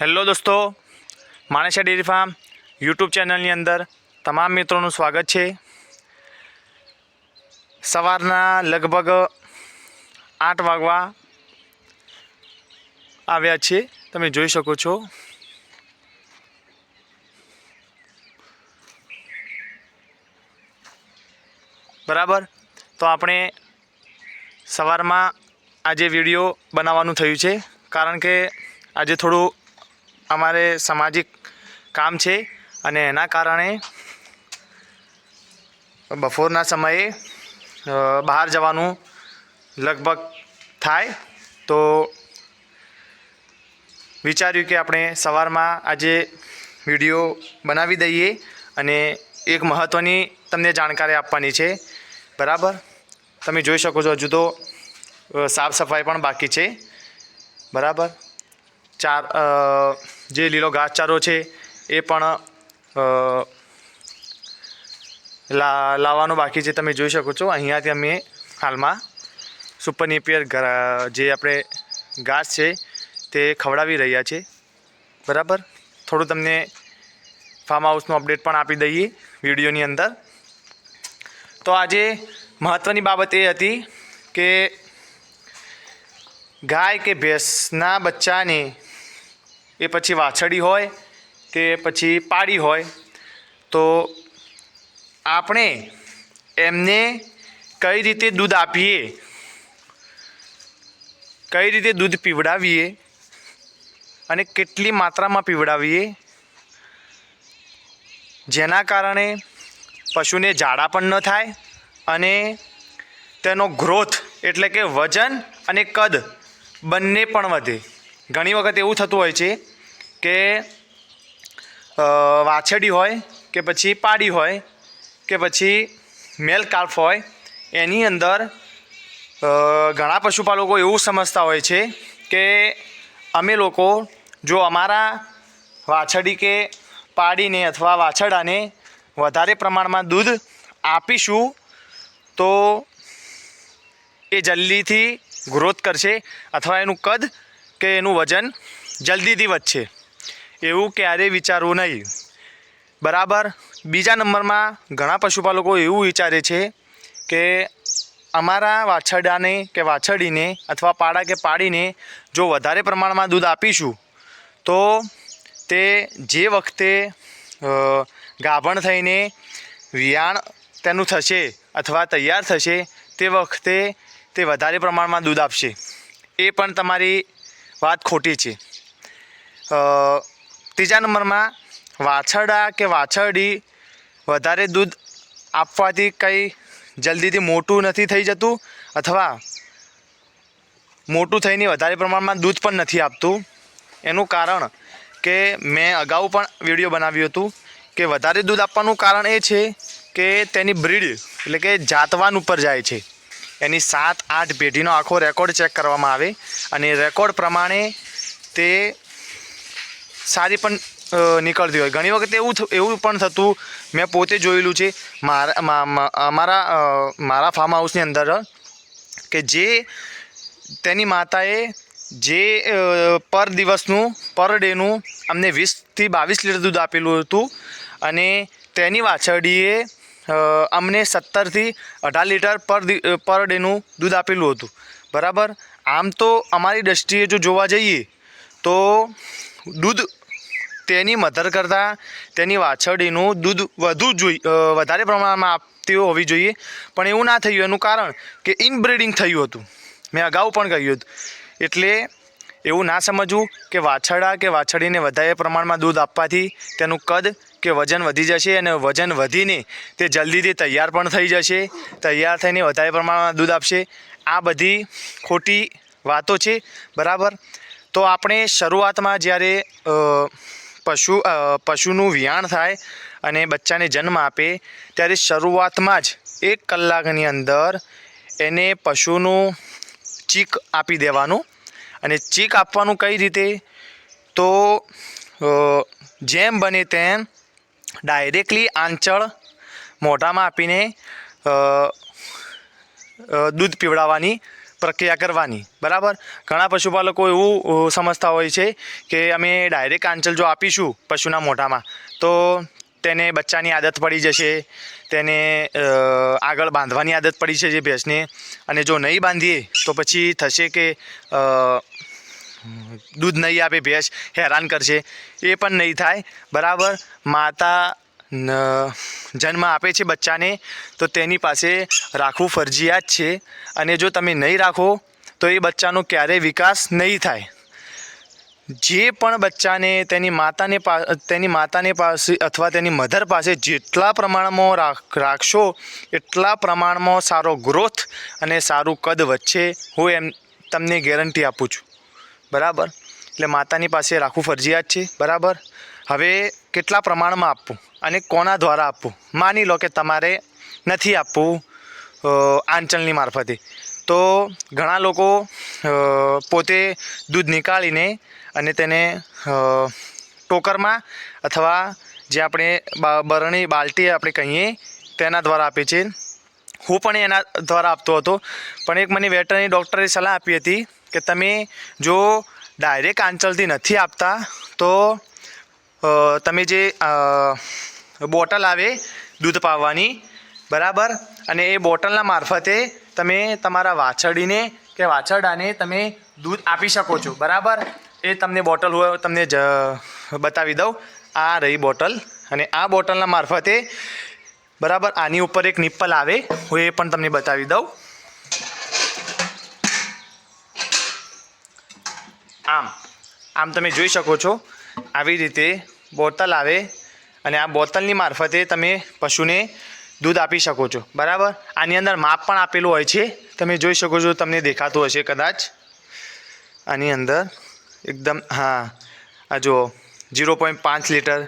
Hello દોસ્તો, માણેશા dairy farm YouTube ચેનલની અંદર તમામ મિત્રોનું સ્વાગત છે. સવારના લગભગ આઠ વાગવા આવ્યા છે. તમે જોઈ શકો છો. બરાબર? તો આપણે સવારમાં આજે વીડિયો બનાવવાનું થયું છે. કારણ કે આજે થોડું અમારે સામાજિક કામ છે અને એના કારણે બપોરના સમયે બહાર જવાનું લગભગ થાય. તો વિચાર્યું કે આપણે સવારમાં આજે વીડિયો બનાવી દઈએ અને એક મહત્ત્વની તમને જાણકારી આપવાની છે. બરાબર? તમે જોઈ શકો છો હજુ તો સાફ સફાઈ પણ બાકી છે. બરાબર? ચાર જે લીલો ઘાસચારો છે, એ પણ લા, લાવવાનું બાકી છે, તમે જોઈ શકો છો. અહીંયાથી અમે હાલમાં સુપર નેપિયર જે આપણે ઘાસ છે, તે ખવડાવી રહ્યા છે. બરાબર? થોડું તમને ફાર્મ હાઉસનું અપડેટ પણ આપી દઈએ વિડીયોની અંદર. તો આજે મહત્ત્વની બાબત એ હતી કે ગાય કે ભેંસના બચ્ચાને એ પછી વાછડી હોય કે પછી પાડી હોય, તો આપણે એમને કઈ રીતે દૂધ આપીએ? કઈ રીતે દૂધ પીવડાવીએ? અને કેટલી માત્રામાં પીવડાવીએ? જેના કારણે પશુને ઝાડા પણ ન થાય અને તેનો ગ્રોથ એટલે કે વજન અને કદ બંને પણ વધે. ઘણી વખત એવું થતું હોય છે કે વાછડી હોય કે પછી પાડી હોય કે પછી મેલ કાલ્ફ હોય, એની અંદર ઘણા પશુપાલકો એવું સમજતા હોય છે કે અમે લોકો જો અમારા વાછડી કે પાડીને અથવા વાછડાને વધારે પ્રમાણમાં દૂધ આપીશું, તો એ જલ્દીથી ગ્રોથ કરશે અથવા એનું કદ કે એનું વજન જલ્દીથી વધશે. એવું ક્યારેય વિચારવું નહીં. બરાબર? બીજા નંબરમાં ઘણા પશુપાલકો એવું વિચારે છે કે અમારા વાછરડાને કે વાછરડીને અથવા પાડા કે પાડીને જો વધારે પ્રમાણમાં દૂધ આપીશું, તો તે જે વખતે ગાભણ થઈને વિયાણ તેનું થશે અથવા તૈયાર થશે તે વખતે તે વધારે પ્રમાણમાં દૂધ આપશે. એ પણ તમારી વાત ખોટી છે. ત્રીજા નંબરમાં વાછરડા કે વાછરડી વધારે દૂધ આપવાથી કંઈ જલ્દીથી મોટું નથી થઈ જતું અથવા મોટું થઈને વધારે પ્રમાણમાં દૂધ પણ નથી આપતું. એનું કારણ કે મેં અગાઉ પણ વીડિયો બનાવ્યું હતું કે વધારે દૂધ આપવાનું કારણ એ છે કે તેની બ્રીડ એટલે કે જાતવાન ઉપર જાય છે. એની સાત, આઠ પેઢીનો આખો રેકોર્ડ ચેક કરવામાં આવે અને રેકોર્ડ પ્રમાણે તે સારી પણ નીકળતી હોય. ઘણી વખત એવું એવું પણ થતું, મેં પોતે જોયેલું છે, મારા અમારા મારા ફાર્મ હાઉસની અંદર, કે જે તેની માતાએ જે પર દિવસનું, પર ડેનું અમને વીસથી બાવીસ લીટર દૂધ આપેલું હતું અને તેની વાછરડીએ અમને સત્તરથી અઢાર લીટર પર પર ડેનું દૂધ આપેલું હતું. બરાબર? આમ તો અમારી દૃષ્ટિએ જો જોવા જઈએ, તો દૂધ તેની મધર કરતાં, તેની વાછરડીનું દૂધ વધુ જોઈ વધારે પ્રમાણમાં આપતી હોવી જોઈએ. પણ એવું ના થયું. એનું કારણ કે ઇનબ્રીડિંગ થયું હતું. મેં અગાઉ પણ કહ્યું હતું. એટલે એવું ના સમજવું કે વાછરડા કે વાછરડીને વધારે પ્રમાણમાં દૂધ આપવાથી તેનું કદ કે વજન વધી જશે અને વજન વધીને તે જલ્દીથી તૈયાર પણ થઈ જશે, તૈયાર થઈને વધારે પ્રમાણમાં દૂધ આપશે. આ બધી ખોટી વાતો છે, બરાબર? તો આપણે શરૂઆતમાં જ્યારે પશુ પશુનું વિયાણ થાય અને બચ્ચાને જન્મ આપે, ત્યારે શરૂઆતમાં જ એક કલાકની અંદર એને પશુનું ચીક આપી દેવાનું. અને ચીક આપવાનું કઈ રીતે? તો જેમ બને તેમ ડાયરેક્ટલી આંચળ મોઢામાં આપીને દૂધ પીવડાવવાની પ્રક્રિયા કરવાની. બરાબર? ઘણા પશુપાલકો એવું સમજતા હોય છે કે અમે ડાયરેક્ટ આંચલ જો આપીશું પશુના મોઢામાં, તો તેને બચ્ચાની આદત પડી જશે, તેને આગળ બાંધવાની આદત પડી છે જે ભેંસને, અને જો નહીં બાંધીએ તો પછી થશે કે દૂધ નહીં આપે, ભેંસ હેરાન કરશે. એ પણ નહીં થાય. બરાબર? માતા જન્મ આપે છે બચ્ચાને, તો તેની પાસે રાખવું ફરજિયાત છે. અને જો તમે નહીં રાખો, તો એ બચ્ચાનો ક્યારેય વિકાસ નહીં થાય. જે પણ બચ્ચાને તેની માતાને તેની માતાને પાસે અથવા તેની મધર પાસે જેટલા પ્રમાણમાં રાખ, રાખશો, એટલા પ્રમાણમાં સારો ગ્રોથ અને સારું કદ વધશે. હું એમ તમને ગેરંટી આપું છું. બરાબર? એટલે માતાની પાસે રાખવું ફરજિયાત છે, બરાબર? હવે કેટલા પ્રમાણમાં આપવું અને કોના દ્વારા આપવું? માની લો કે તમારે નથી આપવું આંચલની મારફતે. તો ઘણા લોકો પોતે દૂધ નીકાળીને અને તેને ટોકરમાં અથવા જે આપણે બરણી બાલટી આપણે કહીએ, તેના દ્વારા આપે છે. હું પણ એના દ્વારા આપતો હતો, પણ એક મને વેટરનરી ડૉક્ટરે સલાહ આપી હતી કે તમે જો ડાયરેક્ટ આંચલથી નથી આપતા, તો તમે જે બોટલ આવે દૂધ પાવાની બરાબર? અને એ બોટલના મારફતે તમે તમારા વાછરડીને કે વાછરડાને તમે દૂધ આપી શકો છો, બરાબર? એ તમને બોટલ હોય તમને જ, બતાવી દઉં. આ રહી બોટલ. અને આ બોટલના મારફતે, બરાબર, આની ઉપર એક નિપ્પલ આવે, હું એ પણ તમને બતાવી દઉં. આમ આમ તમે જોઈ શકો છો, આવી રીતે બોટલ આવે અને આ બોટલની મારફતે તમે પશુને દૂધ આપી શકો છો. બરાબર? આની અંદર માપ પણ આપેલું હોય છે. તમે જોઈ શકો છો, તમને દેખાતું હશે કદાચ. આની અંદર એકદમ, હા, આ જુઓ, ઝીરો પોઈન્ટ પાંચ લીટર.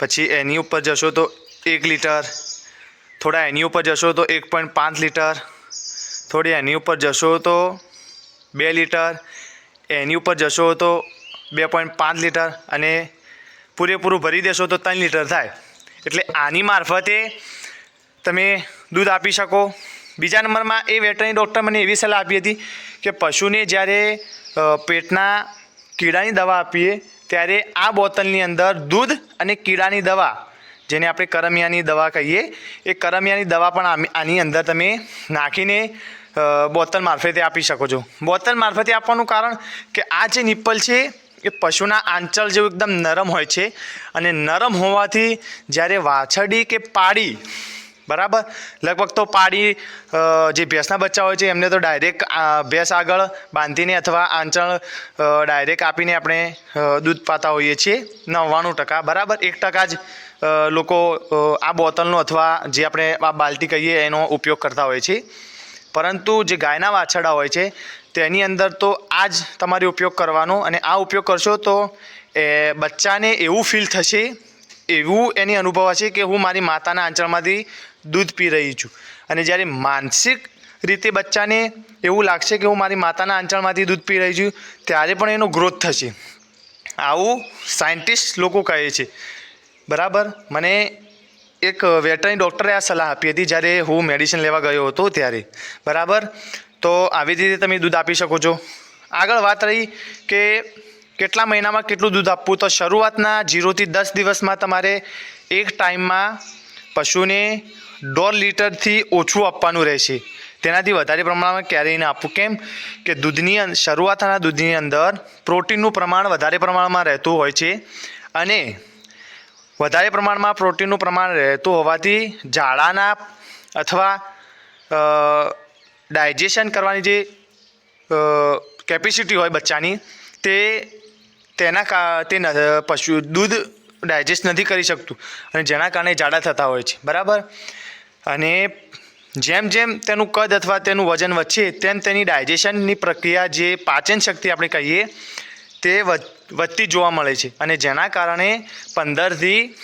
પછી એની ઉપર જશો તો એક લીટર. થોડા એની ઉપર જશો તો એક પોઈન્ટ પાંચ લીટર. થોડી એની ઉપર જશો તો બે લીટર. એની ઉપર જશો તો બે પોઈન્ટ પાંચ લીટર અને પૂરેપૂરું ભરી દેશો તો ત્રણ લીટર થાય. એટલે આની મારફતે તમે દૂધ આપી શકો. બીજા નંબરમાં એ વેટરનરી ડૉક્ટર મને એવી સલાહ આપી હતી કે પશુને જ્યારે પેટના કીડાની દવા આપીએ, ત્યારે આ બોટલની અંદર દૂધ અને કીડાની દવા, જેને આપણે કરમિયાની દવા કહીએ, એ કરમિયાની દવા પણ આની અંદર તમે નાખીને બોતલ મારફતે આપી શકો છો. બોતલ મારફતે આપવાનું કારણ કે આ જે નિપ્પલ છે, એ પશુના આંચળ જેવું એકદમ નરમ હોય છે અને નરમ હોવાથી જ્યારે વાછરડી કે પાડી બરાબર? લગભગ તો પાડી જે ભેંસના બચ્ચા હોય છે, એમને તો ડાયરેક્ટ ભેંસ આગળ બાંધીને અથવા આંચળ ડાયરેક્ટ આપીને આપણે દૂધ પાતા હોઈએ છીએ. નવ્વાણું ટકા, બરાબર? એક ટકા જ લોકો આ બોટલનો અથવા જે આપણે આ બાલટી કહીએ, એનો ઉપયોગ કરતા હોય છે. પરંતુ જે ગાયના વાછરડા હોય છે, તેની અંદર તો આ જ તમારે ઉપયોગ કરવાનો અને આ ઉપયોગ કરશો તો એ બચ્ચાને એવું ફીલ થશે, એવું એની અનુભવ હશે કે હું મારી માતાના આંચળમાંથી દૂધ પી રહી છું. અને જ્યારે માનસિક રીતે બચ્ચાને એવું લાગશે કે હું મારી માતાના આંચળમાંથી દૂધ પી રહી છું, ત્યારે પણ એનો ગ્રોથ થશે. આવું સાયન્ટિસ્ટ લોકો કહે છે. બરાબર? મને એક વેટરની ડૉક્ટરે આ સલાહ આપી હતી જ્યારે હું મેડિસિન લેવા ગયો હતો ત્યારે. બરાબર? તો આવી રીતે તમે દૂધ આપી શકો છો. આગળ વાત રહી કે કેટલા મહિનામાં કેટલું દૂધ આપવું? તો શરૂઆતના જીરોથી દસ દિવસમાં તમારે એક ટાઈમમાં પશુને દોઢ લીટરથી ઓછું આપવાનું રહેશે. તેનાથી વધારે પ્રમાણમાં ક્યારેય આપવું. કેમ કે દૂધની શરૂઆતના દૂધની અંદર પ્રોટીનનું પ્રમાણ વધારે પ્રમાણમાં રહેતું હોય છે અને વધારે પ્રમાણમાં પ્રોટીનનું પ્રમાણ રહેતું હોવાથી ઝાડાના અથવા ડાયજેશન કરવાની જે કેપેસિટી હોય બચ્ચાની, તે તેના કા, તે પશુ, દૂધ ડાયજેસ્ટ નથી કરી શકતું. અને જેના કારણે ઝાડા થતા હોય છે. બરાબર? અને જેમ જેમ તેનું કદ અથવા તેનું વજન વધશે, તેમ તેની ડાયજેશનની પ્રક્રિયા જે પાચન શક્તિ આપણે કહીએ તે વધ- વધતી જોવા મળે છે. અને જેના કારણે પંદરથી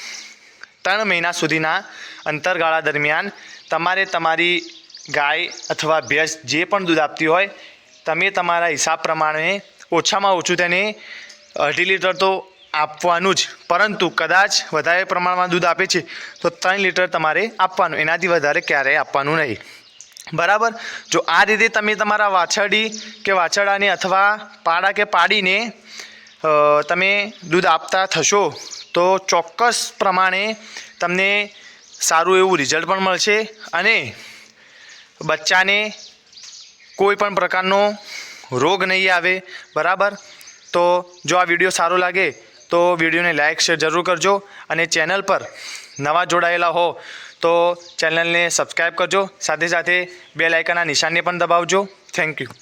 ત્રણ મહિના સુધીના અંતરગાળા દરમિયાન તમારે તમારી ગાય અથવા ભેંસ જે પણ દૂધ આપતી હોય, તમે તમારા હિસાબ પ્રમાણે ઓછામાં ઓછું તેને અઢી લીટર તો આપવાનું જ. પરંતુ કદાચ વધારે પ્રમાણમાં દૂધ આપે છે, તો ત્રણ લીટર તમારે આપવાનું. એનાથી વધારે ક્યારેય આપવાનું નહીં. બરાબર? જો આ રીતે તમે તમારા વાછરડી કે વાછરડાને અથવા પાડા કે પાડીને તમે દૂધ આપતા થશો, તો ચોક્કસ પ્રમાણે તમને સારું એવું રિઝલ્ટ પણ મળશે અને બચ્ચાને કોઈ પણ પ્રકારનો રોગ નહીં આવે, બરાબર? તો જો આ વીડિયો સારો લાગે, તો વિડીયોને લાઇક શેર જરૂર કરજો અને ચેનલ પર નવા જોડાયેલા હો તો ચેનલને સબસ્ક્રાઈબ કરજો. સાથે સાથે બે લાઇકનના નિશાનને પણ દબાવજો. Thank you.